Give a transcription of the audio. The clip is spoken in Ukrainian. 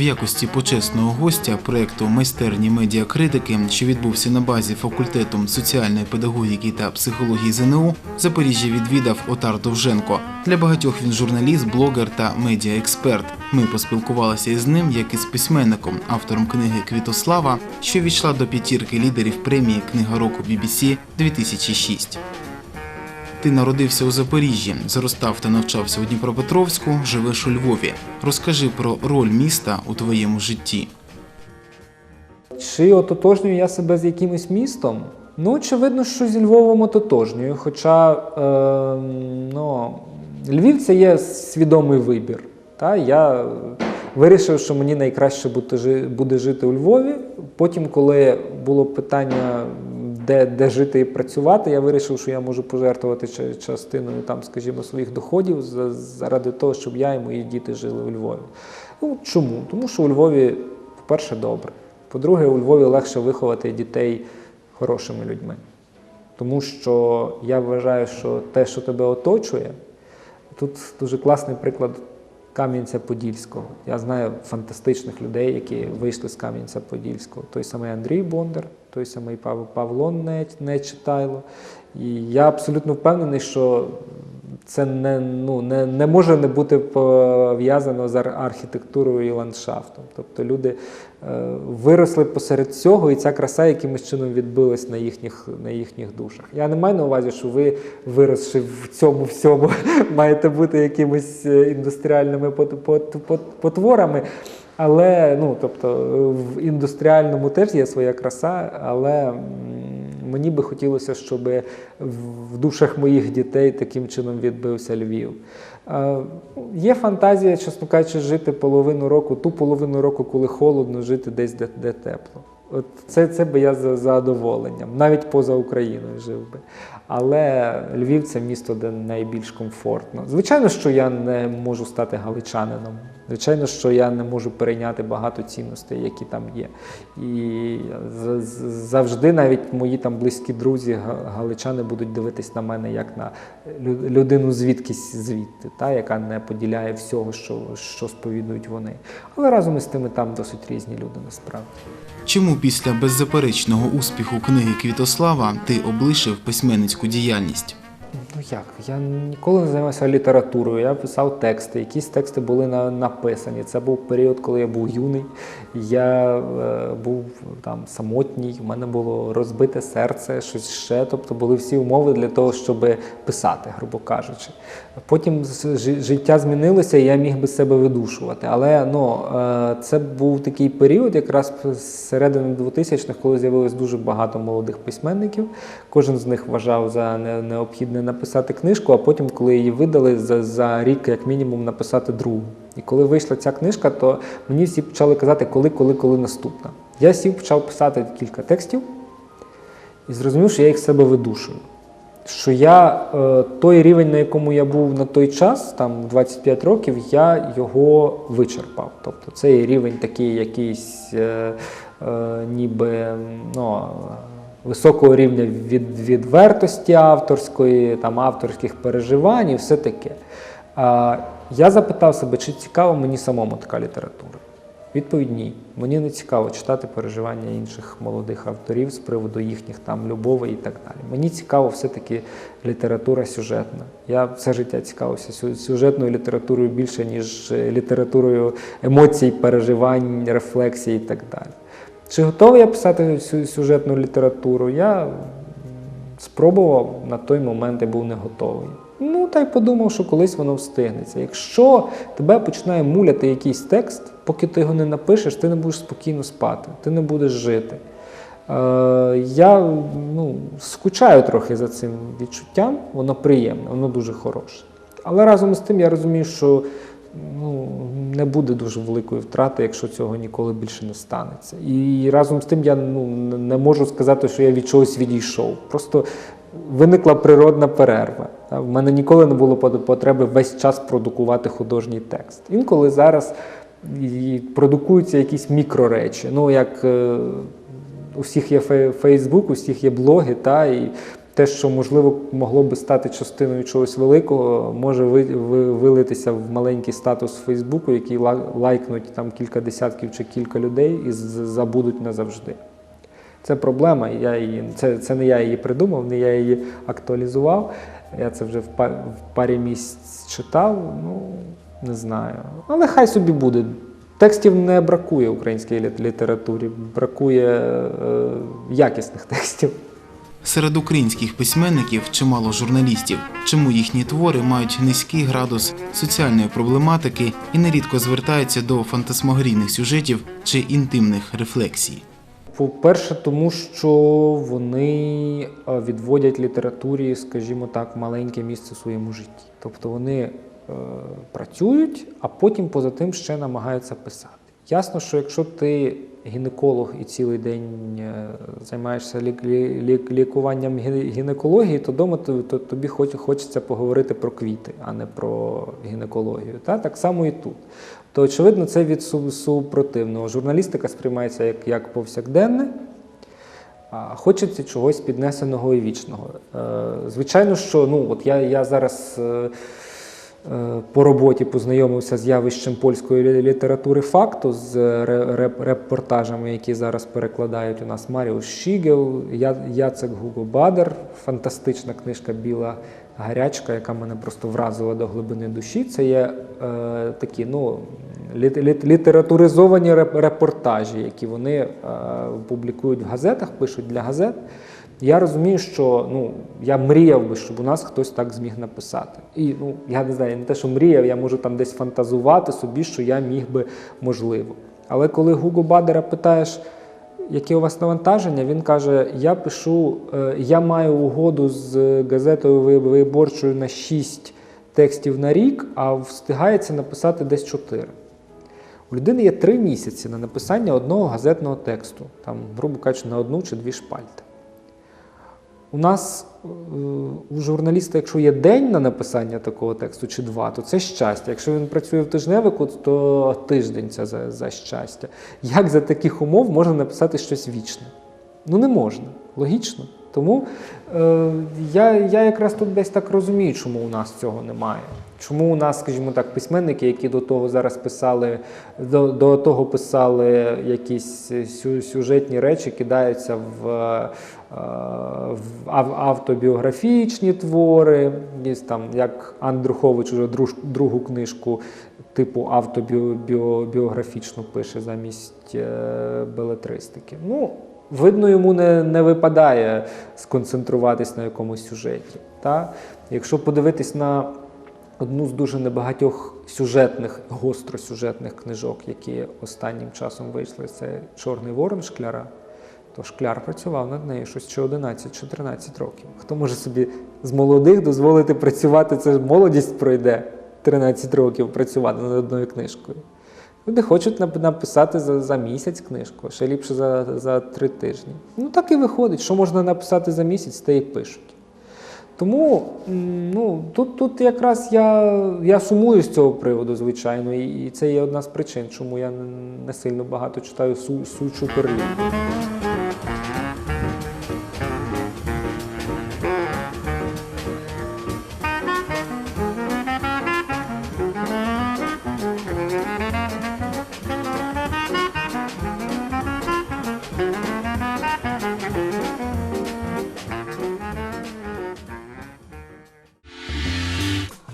В якості почесного гостя проекту майстерні медіакритики, що відбувся на базі факультету соціальної педагогіки та психології ЗНО, Запоріжжя відвідав Отар Довженко. Для багатьох він журналіст, блогер та медіаексперт. Ми поспілкувалися із ним як із письменником, автором книги Квітослава, що війшла до п'ятірки лідерів премії Книга року BBC 2006. Ти народився у Запоріжжі, зростав та навчався у Дніпропетровську, живеш у Львові. Розкажи про роль міста у твоєму житті. Чи ототожнюю я себе з якимось містом? Ну, очевидно, що зі Львовом ототожнюю. Хоча е, ну, Львів це є свідомий вибір. Та? Я вирішив, що мені найкраще буде жити у Львові. Потім, коли було питання, де, де жити і працювати, я вирішив, що я можу пожертвувати ча- частиною там, скажімо, своїх доходів заради того, щоб я і мої діти жили у Львові. Ну, чому? Тому що у Львові, по-перше, добре. По-друге, у Львові легше виховати дітей хорошими людьми. Тому що я вважаю, що те, що тебе оточує, тут дуже класний приклад Кам'янця-Подільського. Я знаю фантастичних людей, які вийшли з Кам'янця-Подільського. Той самий Андрій Бондар, той самий Пав- Павло Не- Нечитайло. І я абсолютно впевнений, що це не, ну, не, не може не бути пов'язано з архітектурою і ландшафтом. Тобто люди е, виросли посеред цього, і ця краса якимось чином відбилась на їхніх, на їхніх душах. Я не маю на увазі, що ви, виросши в цьому всьому, маєте бути якимись е, індустріальними пот- пот- пот- потворами. Але ну, тобто, в індустріальному теж є своя краса, але мені би хотілося, щоб в душах моїх дітей таким чином відбився Львів. Є фантазія, чесно кажучи, жити половину року, ту половину року, коли холодно, жити десь, де, де тепло. От це, це би я за задоволенням, навіть поза Україною жив би. Але Львів це місто, де найбільш комфортно. Звичайно, що я не можу стати галичанином. Звичайно, що я не можу перейняти багато цінностей, які там є. І завжди навіть мої там близькі друзі, галичани, будуть дивитись на мене як на людину звідкись звідти, та, яка не поділяє всього, що, що сповідують вони. Але разом із тими там досить різні люди насправді. Чому після беззаперечного успіху книги Квітослава ти облишив письменницьку діяльність? Ну як? Я ніколи не займався літературою. Я писав тексти. Якісь тексти були на, написані. Це був період, коли я був юний. Я е, був там самотній. У мене було розбите серце, щось ще. Тобто були всі умови для того, щоб писати, грубо кажучи. Потім життя змінилося, і я міг би себе видушувати. Але ну, е, це був такий період, якраз з середини 2000-х, коли з'явилось дуже багато молодих письменників. Кожен з них вважав за не- написати книжку, а потім, коли її видали, за, за рік, як мінімум, написати другу. І коли вийшла ця книжка, то мені всі почали казати, коли, коли, коли наступна. Я сів, почав писати кілька текстів і зрозумів, що я їх себе видушую. Що я е, той рівень, на якому я був на той час, там 25 років, я його вичерпав. Тобто цей рівень такий якийсь е, е, ніби ну, високого рівня від, відвертості авторської, там, авторських переживань і все таке. А, я запитав себе, чи цікава мені самому така література. Відповідь ні. Мені не цікаво читати переживання інших молодих авторів з приводу їхніх там любовей і так далі. Мені цікаво все-таки література сюжетна. Я все життя цікавився сю- сюжетною літературою більше, ніж е, літературою емоцій, переживань, рефлексій і так далі. Чи готовий я писати сю- сюжетну літературу? Я спробував на той момент я був не готовий. Ну, та й подумав, що колись воно встигнеться. Якщо тебе починає муляти якийсь текст, поки ти його не напишеш, ти не будеш спокійно спати, ти не будеш жити. Е, я ну, скучаю трохи за цим відчуттям, воно приємне, воно дуже хороше. Але разом з тим я розумію, що ну, не буде дуже великої втрати, якщо цього ніколи більше не станеться. І разом з тим я ну, не можу сказати, що я від чогось відійшов. Просто виникла природна перерва. В мене ніколи не було потреби весь час продукувати художній текст. Інколи зараз продукуються якісь мікроречі. Ну, як е, у всіх є Фейсбук, у всіх є блоги, та, і те, що можливо могло би стати частиною чогось великого, може ви, ви- вилитися в маленький статус Фейсбуку, який ла- лайкнуть там кілька десятків чи кілька людей і забудуть назавжди. Це проблема. Я її, це, це не я її придумав, не я її актуалізував. Я це вже в, па- в парі місць читав. Ну, не знаю. Але хай собі буде. Текстів не бракує українській літературі, бракує е, якісних текстів. Серед українських письменників чимало журналістів, чому їхні твори мають низький градус соціальної проблематики і нерідко звертаються до фантасмагорійних сюжетів чи інтимних рефлексій. По-перше, тому що вони е, відводять літературі, скажімо так, маленьке місце в своєму житті. Тобто вони е, працюють, а потім поза тим ще намагаються писати. Ясно, що якщо ти гінеколог і цілий день е, займаєшся лік- лік- лікуванням гінекології, то вдома то, то тобі хоч, хочеться поговорити про квіти, а не про гінекологію. Та? Так само і тут. То, очевидно, це від супротивного. Журналістика сприймається як, як повсякденне, хочеться чогось піднесеного і вічного. Е, звичайно, що ну, от я, я зараз е, по роботі познайомився з явищем польської літератури факту, з ре- репортажами, які зараз перекладають у нас Маріус Шігел, Яцек Гуго Бадер, фантастична книжка Біла гарячка, яка мене просто вразила до глибини душі. Це є е, такі, ну. літ- літ- Літературизовані реп- репортажі, які вони е, публікують в газетах, пишуть для газет. Я розумію, що ну, я мріяв би, щоб у нас хтось так зміг написати. І ну, я не знаю, не те, що мріяв, я можу там десь фантазувати собі, що я міг би можливо. Але коли Гуго Бадера питаєш, яке у вас навантаження, він каже: Я пишу, е, я маю угоду з газетою виборчою на 6 текстів на рік, а встигається написати десь 4. У людини є 3 місяці на написання одного газетного тексту, там, грубо кажучи, на одну чи дві шпальти. У нас е, у журналіста, якщо є день на написання такого тексту чи два, то це щастя. Якщо він працює в тижневику, то тиждень це за, за щастя. Як за таких умов можна написати щось вічне? Ну не можна. Логічно. Тому е, я, я якраз тут десь так розумію, чому у нас цього немає. Чому у нас, скажімо так, письменники, які до того зараз писали, до, до того писали якісь сю- сюжетні речі, кидаються в, е, в автобіографічні твори, Є там, як Андрухович уже друж- другу книжку типу автобіографічну пише замість е, белетристики. Ну, видно, йому не, не випадає сконцентруватись на якомусь сюжеті. Та? Якщо подивитись на одну з дуже небагатьох сюжетних, гостросюжетних книжок, які останнім часом вийшли, це Чорний ворон шкляра. То шкляр працював над нею щось чи 11 чи 13 років. Хто може собі з молодих дозволити працювати? Це молодість пройде 13 років працювати над одною книжкою. Люди хочуть написати за, за місяць книжку, ще ліпше за, за три тижні. Ну так і виходить. Що можна написати за місяць, те і пишуть. Тому ну, тут, тут якраз я, я сумую з цього приводу, звичайно, і, це є одна з причин, чому я не сильно багато читаю су, сучу перлі.